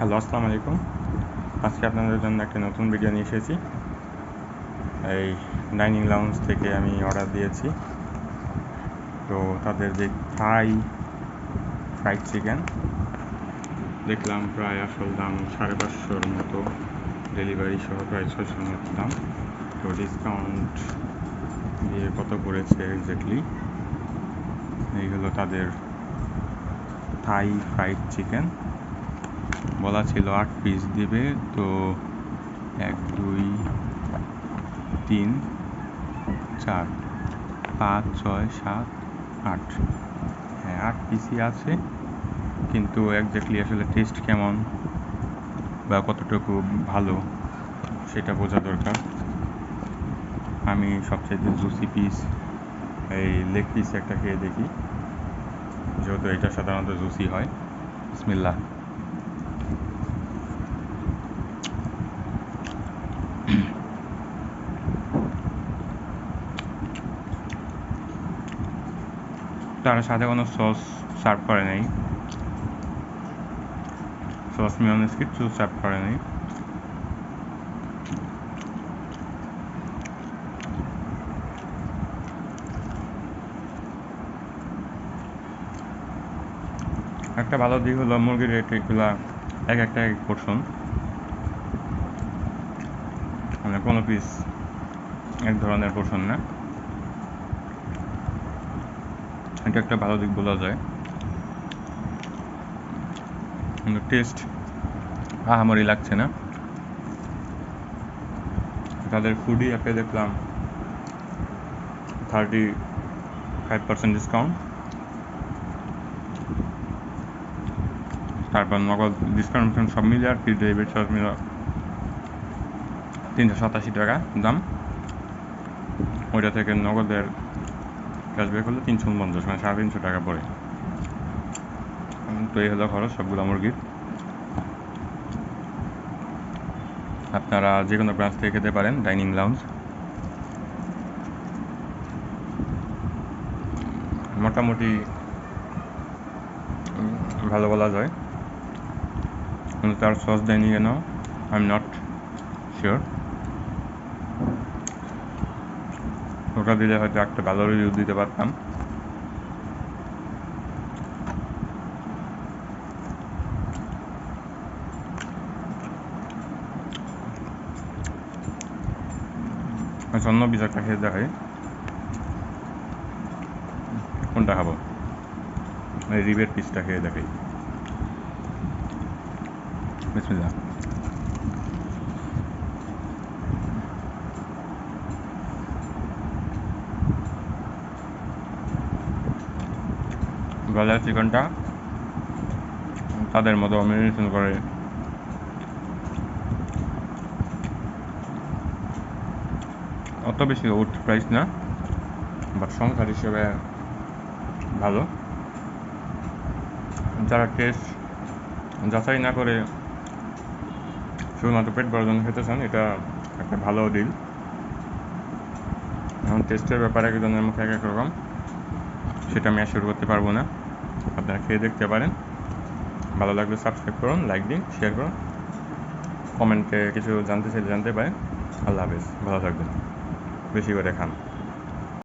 Hello, আসসালামু আলাইকুম। আজকে আপনাদের জন্য একটা নতুন ভিডিও নিয়ে এসেছি। এই ডাইনিং লাউঞ্জ থেকে আমি অর্ডার দিয়েছি। তো তাদের যে থাই ফ্রাইড চিকেন দেখলাম প্রায় আসল দাম সাড়ে পাঁচশোর মতো। ডেলিভারি সহ প্রায় ছয়শোর মতো দাম। তো ডিসকাউন্ট দিয়ে কত পড়েছে এক্স্যাক্টলি এই হলো তাদের থাই ফ্রাইড চিকেন বলা ছিল আট পিস দিবে, তো এক, দুই, তিন, চার, পাঁচ, ছয়, সাত, আট। হ্যাঁ আট পিসই আছে, কিন্তু একজাক্টলি আসলে টেস্ট কেমন বা কতটুকু ভালো সেটা বোঝা দরকার। আমি সবচেয়ে জুসি পিস এই লেগ পিস একটা খেয়ে দেখি, যেহেতু এটা সাধারণত জুসি হয়। বিসমিল্লাহ। তারা সাথে কোনো সস সার্ভ করে নাই। সস মিওনিস কিছু সার্ভ করে নাই। একটা ভালো দিক হলো মুরগির রেট এগুলা এক একটা এক পোর্শন মানে কোনো পিস এক ধরনের পোর্শন না। এটা একটা ভালো দিক বলা যায়। কিন্তু টেস্ট আহামরি লাগছে না। তাদের ফুডি অ্যাপে দেখলাম থার্টি ফাইভ পার্সেন্ট ডিসকাউন্ট তারপর নগদ ডিসকাউন্ট সব মিলে আর কি ডেবিট চার্জ মিলে তিনশো সাতাশি টাকা দাম। ওইটা থেকে নগদের ক্যাশব্যাক হলো তিনশো উনপঞ্চাশ মানে সাড়ে তিনশো টাকা পড়ে। তো এই হলো খরচ, সবগুলো মুরগির। আপনারা যে কোনো ব্রাঞ্চ থেকে খেতে পারেন, ডাইনিং লাউঞ্জ। মোটামুটি ভালো বলা যায়। কিন্তু তার সস দেয়নি কেন? আই এম নট শিওর ওটা দিলে হয়তো একটা ভালো রিভিউ দিতে পারতাম। অন্য বিচারটা খেয়ে দেখাই। কোনটা খাব? রিবের পিসটা খেয়ে দেখাই। বিসমিল্লাহ। ব্রয়লার চিকেনটা তাদের মতো মেরিনেশন করে। অত বেশি উঠ প্রাইস না বাট সংখ্যার হিসেবে ভালো। যারা টেস্ট যাচাই না করে শুধুমাত্র পেট ভরার জন্য খেতে চান, এটা একটা ভালো ডিল এখন টেস্টের ব্যাপারে একজনের মুখে এক এক রকম। সেটা আমি অ্যাসিওর করতে পারব না। আপনারা খেয়ে দেখতে পারেন। ভালো লাগলে সাবস্ক্রাইব করুন লাইক দিন শেয়ার করুন। কমেন্টে কিছু জানতে চাইলে জানতে পারেন। আল্লাহ হাফেজ, ভালো থাকবেন। বেশি করে খান।